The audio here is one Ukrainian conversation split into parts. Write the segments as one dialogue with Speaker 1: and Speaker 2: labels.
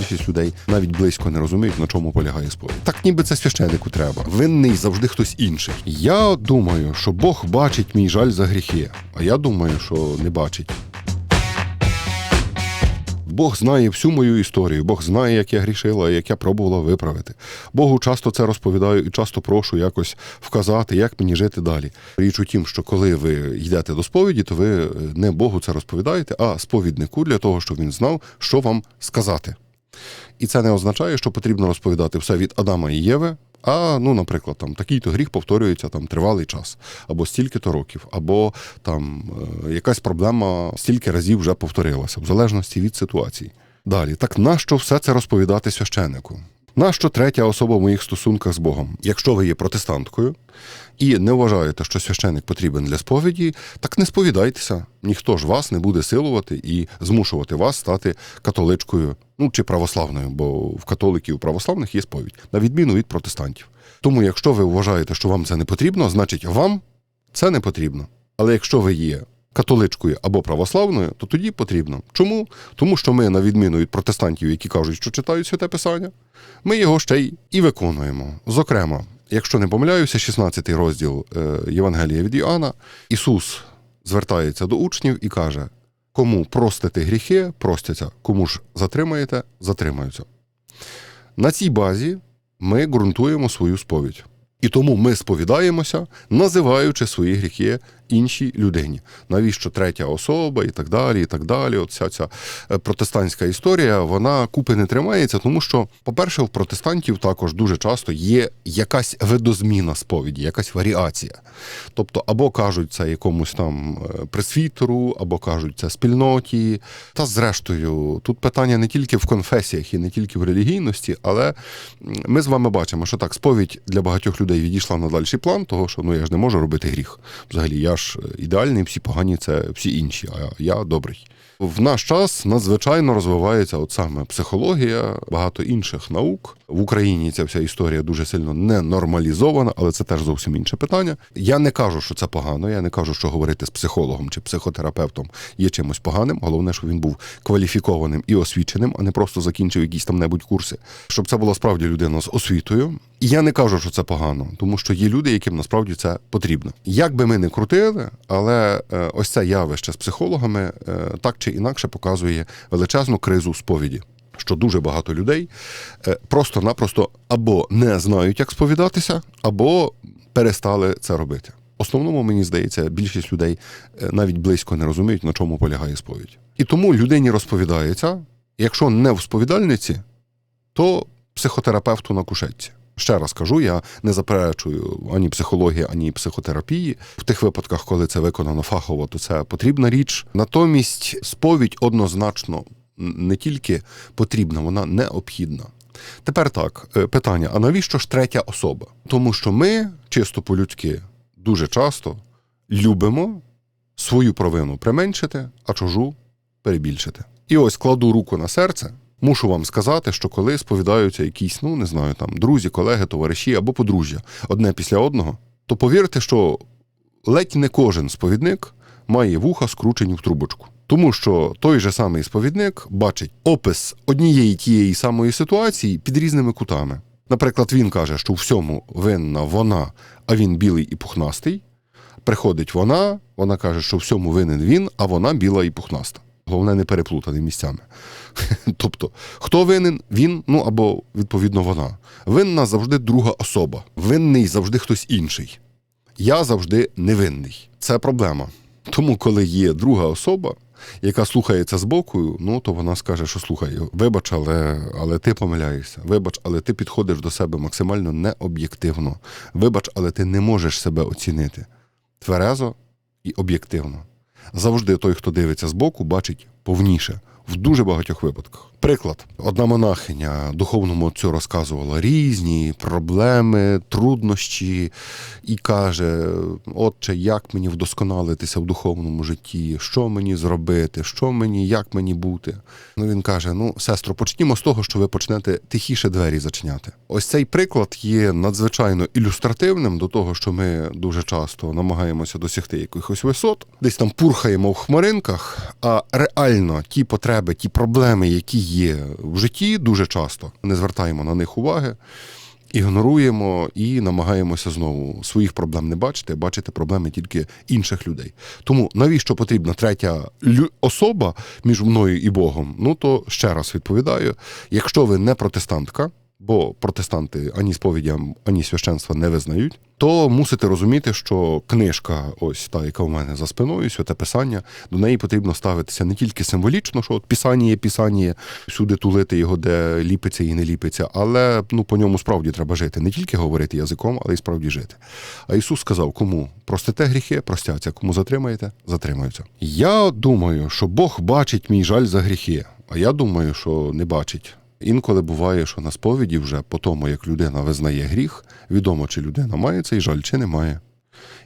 Speaker 1: більшість людей навіть близько не розуміють, на чому полягає сповідь. Так ніби це священику треба. Винний завжди хтось інший. Я думаю, що Бог бачить мій жаль за гріхи, а я думаю, що не бачить. Бог знає всю мою історію, Бог знає, як я грішила, як я пробувала виправити. Богу часто це розповідаю і часто прошу якось вказати, як мені жити далі. Річ у тім, що коли ви йдете до сповіді, то ви не Богу це розповідаєте, а сповіднику для того, щоб він знав, що вам сказати. І це не означає, що потрібно розповідати все від Адама і Єви. А ну, наприклад, там такий-то гріх повторюється там тривалий час, або стільки-то років, або там е, якась проблема стільки разів вже повторилася, в залежності від ситуації. Далі, так нащо все це розповідати священнику? Нащо третя особа в моїх стосунках з Богом? Якщо ви є протестанткою і не вважаєте, що священник потрібен для сповіді, так не сповідайтеся. Ніхто ж вас не буде силувати і змушувати вас стати католичкою, ну чи православною, бо в католиків і православних є сповідь, на відміну від протестантів. Тому, якщо ви вважаєте, що вам це не потрібно, значить вам це не потрібно. Але якщо ви є католичкою або православною, то тоді потрібно. Чому? Тому що ми, на відміну від протестантів, які кажуть, що читають святе писання, ми його ще й і виконуємо. Зокрема, якщо не помиляюся, 16-й розділ е, Євангелія від Іоанна, Ісус звертається до учнів і каже: кому простите гріхи, простяться, кому ж затримаєте, затримаються. На цій базі ми ґрунтуємо свою сповідь. І тому ми сповідаємося, називаючи свої гріхи іншій людині. Навіщо третя особа і так далі, і так далі. От ця е, протестантська історія, вона купи не тримається, тому що, по-перше, в протестантів також дуже часто є якась видозміна сповіді, якась варіація. Тобто, або кажуть це якомусь там е, пресвітеру, або кажуть це спільноті. Та зрештою, тут питання не тільки в конфесіях і не тільки в релігійності, але ми з вами бачимо, що так, сповідь для багатьох людей відійшла на дальший план, того що ну я ж не можу робити гріх. Взагалі, я ж ідеальний, всі погані це всі інші, а я добрий. В наш час надзвичайно розвивається от саме психологія, багато інших наук. В Україні ця вся історія дуже сильно не нормалізована, але це теж зовсім інше питання. Я не кажу, що це погано. Я не кажу, що говорити з психологом чи психотерапевтом є чимось поганим. Головне, щоб він був кваліфікованим і освіченим, а не просто закінчив якісь там небудь курси. Щоб це була справді людина з освітою. І я не кажу, що це погано, тому що є люди, яким насправді це потрібно. Як би ми не крутили, але е, ось це явище з психологами е, так чи інакше показує величезну кризу сповіді. Що дуже багато людей е, просто-напросто або не знають, як сповідатися, або перестали це робити. Основному, мені здається, більшість людей навіть близько не розуміють, на чому полягає сповідь. І тому людині розповідається, якщо не в сповідальниці, то психотерапевту на кушетці. Ще раз кажу, я не заперечую ані психології, ані психотерапії. В тих випадках, коли це виконано фахово, то це потрібна річ. Натомість сповідь однозначно не тільки потрібна, вона необхідна. Тепер так, е, питання: а навіщо ж третя особа? Тому що ми, чисто по-людськи, дуже часто любимо свою провину применшити, а чужу перебільшити. І ось кладу руку на серце. Мушу вам сказати, що коли сповідаються якісь, ну не знаю, там друзі, колеги, товариші або подружжя одне після одного, то повірте, що ледь не кожен сповідник має вуха скручені в трубочку. Тому що той же самий сповідник бачить опис однієї тієї самої ситуації під різними кутами. Наприклад, він каже, що у всьому винна вона, а він білий і пухнастий. Приходить вона, вона каже, що у всьому винен він, а вона біла і пухнаста. Головне не переплутати місцями. Тобто, хто винен? Він, ну або відповідно вона. Винна завжди друга особа. Винний завжди хтось інший. Я завжди невинний. Це проблема. Тому, коли є друга особа, яка слухається з боку, ну то вона скаже, що слухай, вибач, але, але ти помиляєшся. Вибач, але ти підходиш до себе максимально необ'єктивно. Вибач, але ти не можеш себе оцінити тверезо і об'єктивно. Завжди той, хто дивиться збоку, бачить повніше в дуже багатьох випадках. Приклад: одна монахиня духовному отцю розказувала різні проблеми, труднощі, і каже: Отче, як мені вдосконалитися в духовному житті, що мені зробити, що мені, як мені бути. Ну він каже: Ну, сестро, почнімо з того, що ви почнете тихіше двері зачиняти. Ось цей приклад є надзвичайно ілюстративним до того, що ми дуже часто намагаємося досягти якихось висот, десь там пурхаємо в хмаринках, а реально ті потреби. Потреби, ті проблеми, які є в житті, дуже часто не звертаємо на них уваги, ігноруємо і намагаємося знову своїх проблем не бачити, бачити проблеми тільки інших людей. Тому навіщо потрібна третя особа між мною і Богом? Ну то ще раз відповідаю: якщо ви не протестантка, бо протестанти ані сповідям, ані священства не визнають, то мусите розуміти, що книжка, ось та, яка у мене за спиною, святе писання, до неї потрібно ставитися не тільки символічно, що от писання писання, всюди тулити його, де ліпиться і не ліпиться, але ну по ньому справді треба жити. Не тільки говорити язиком, але й справді жити. А Ісус сказав, кому простите гріхи, простяться, кому затримаєте, затримаються. Я думаю, що Бог бачить мій жаль за гріхи, а я думаю, що не бачить. Інколи буває, що на сповіді вже по тому, як людина визнає гріх, відомо, чи людина має цей жаль, чи не має.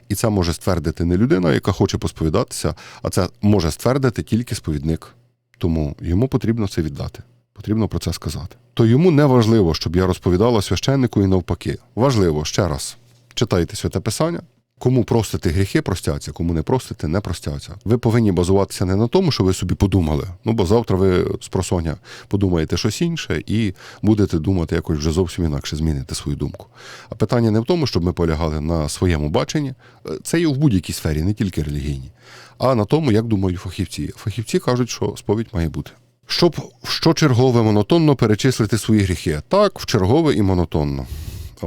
Speaker 1: І це може ствердити не людина, яка хоче посповідатися, а це може ствердити тільки сповідник. Тому йому потрібно це віддати. Потрібно про це сказати. То йому не важливо, щоб я розповідала священнику і навпаки. Важливо ще раз читайте святе писання. Кому простити гріхи, простяться, кому не простити, не простяться. Ви повинні базуватися не на тому, що ви собі подумали. Ну бо завтра ви з просоня подумаєте щось інше і будете думати якось вже зовсім інакше змінити свою думку. А питання не в тому, щоб ми полягали на своєму баченні. Е, Це є в будь-якій сфері, не тільки релігійній, а на тому, як думають фахівці. Фахівці кажуть, що сповідь має бути. Щоб щочергове монотонно перечислити свої гріхи. Так, в чергове і монотонно.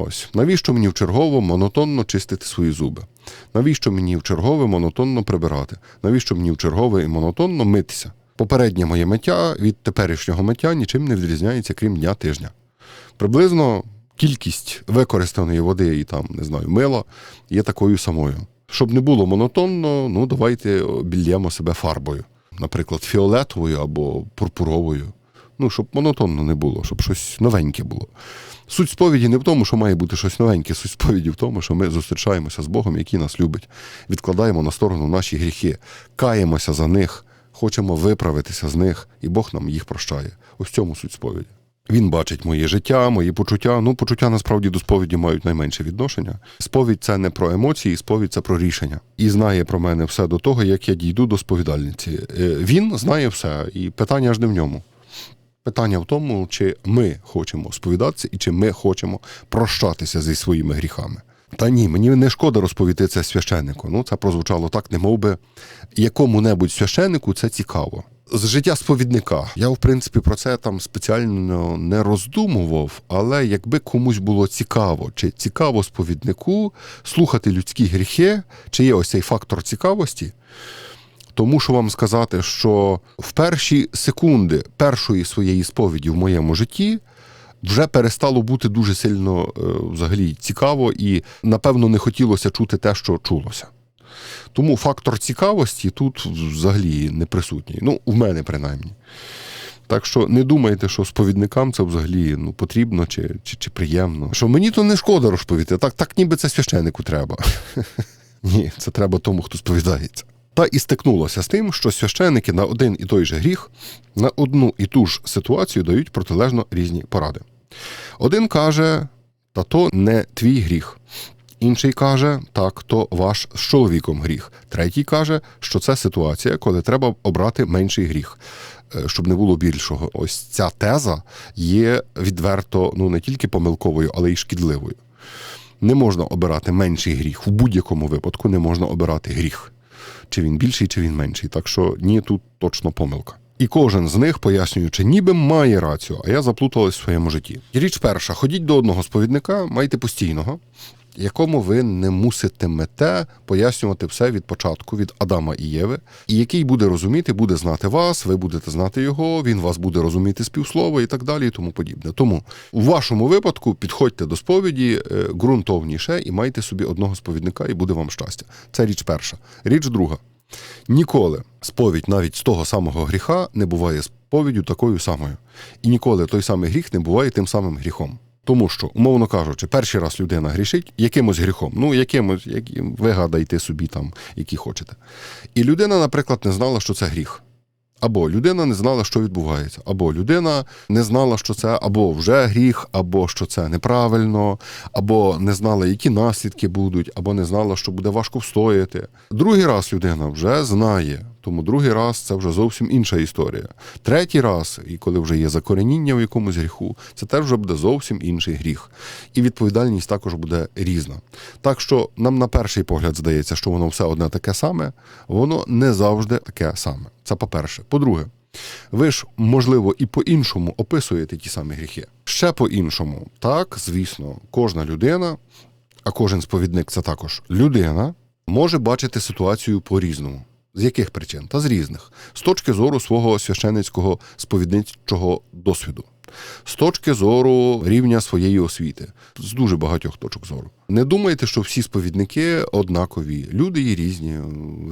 Speaker 1: Ось навіщо мені в чергово монотонно чистити свої зуби? Навіщо мені в чергове монотонно прибирати? Навіщо мені в чергове і монотонно митися? Попереднє моє миття від теперішнього миття нічим не відрізняється, крім дня тижня. Приблизно кількість використаної води і там, не знаю, мила є такою самою. Щоб не було монотонно, ну давайте обільємо себе фарбою, наприклад, фіолетовою або пурпуровою. Ну, щоб монотонно не було, щоб щось новеньке було. Суть сповіді не в тому, що має бути щось новеньке. Суть сповіді в тому, що ми зустрічаємося з Богом, який нас любить, відкладаємо на сторону наші гріхи, каємося за них, хочемо виправитися з них, і Бог нам їх прощає. Ось в цьому суть сповіді. Він бачить моє життя, мої почуття. Ну, почуття насправді до сповіді мають найменше відношення. Сповідь це не про емоції, сповідь це про рішення. І знає про мене все до того, як я дійду до сповідальниці. Е, Він знає все, і питання аж не в ньому. Питання в тому, чи ми хочемо сповідатися і чи ми хочемо прощатися зі своїми гріхами. Та ні, мені не шкода розповісти це священнику. Ну, це прозвучало так, не би якому-небудь священнику це цікаво. З життя сповідника. Я, в принципі, про це там спеціально не роздумував, але якби комусь було цікаво, чи цікаво сповіднику слухати людські гріхи, чи є ось цей фактор цікавості, то мушу вам сказати, що в перші секунди першої своєї сповіді в моєму житті вже перестало бути дуже сильно е, взагалі цікаво, і напевно не хотілося чути те, що чулося. Тому фактор цікавості тут взагалі не присутній. Ну, в мене принаймні. Так що не думайте, що сповідникам це взагалі ну, потрібно чи, чи, чи приємно. Що мені то не шкода розповісти, так, так ніби це священику треба. Ні, це треба тому, хто сповідається. Та і стикнулося з тим, що священики на один і той же гріх, на одну і ту ж ситуацію дають протилежно різні поради. Один каже, та то не твій гріх. Інший каже, так, то ваш з чоловіком гріх. Третій каже, що це ситуація, коли треба обрати менший гріх, е, щоб не було більшого. Ось ця теза є відверто ну не тільки помилковою, але й шкідливою. Не можна обирати менший гріх. В будь-якому випадку не можна обирати гріх. Чи він більший, чи він менший. Так що ні, тут точно помилка. І кожен з них, пояснюючи, ніби має рацію, а я заплуталась в своєму житті. Річ перша: ходіть до одного сповідника, майте постійного, якому ви не муситимете пояснювати все від початку, від Адама і Єви, і який буде розуміти, буде знати вас, ви будете знати його, він вас буде розуміти з півслова і так далі, і тому подібне. Тому у вашому випадку підходьте до сповіді е, ґрунтовніше і майте собі одного сповідника, і буде вам щастя. Це річ перша. Річ друга. Ніколи сповідь навіть з того самого гріха не буває сповіддю такою самою. І ніколи той самий гріх не буває тим самим гріхом. Тому що, умовно кажучи, перший раз людина грішить якимось гріхом, ну якимось, які, вигадайте собі там, які хочете. І людина, наприклад, не знала, що це гріх. Або людина не знала, що відбувається, або людина не знала, що це або вже гріх, або що це неправильно, або не знала, які наслідки будуть, або не знала, що буде важко встояти. Другий раз людина вже знає, Тому другий раз це вже зовсім інша історія. Третій раз, і коли вже є закореніння в якомусь гріху, це теж вже буде зовсім інший гріх. І відповідальність також буде різна. Так що нам на перший погляд здається, що воно все одне таке саме, воно не завжди таке саме. Це по-перше. По-друге, ви ж, можливо, і по-іншому описуєте ті самі гріхи. Ще по-іншому. Так, звісно, кожна людина, а кожен сповідник це також людина, може бачити ситуацію по-різному. З яких причин? Та з різних. З точки зору свого священицького сповідничого досвіду, з точки зору рівня своєї освіти, з дуже багатьох точок зору. Не думайте, що всі сповідники однакові. Люди є різні,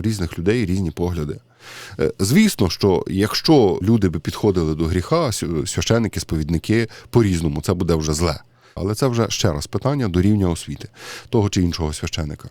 Speaker 1: різних людей різні погляди. Е, Звісно, що якщо люди би підходили до гріха, св- священики, сповідники по-різному, це буде вже зле. Але це вже ще раз питання до рівня освіти того чи іншого священика.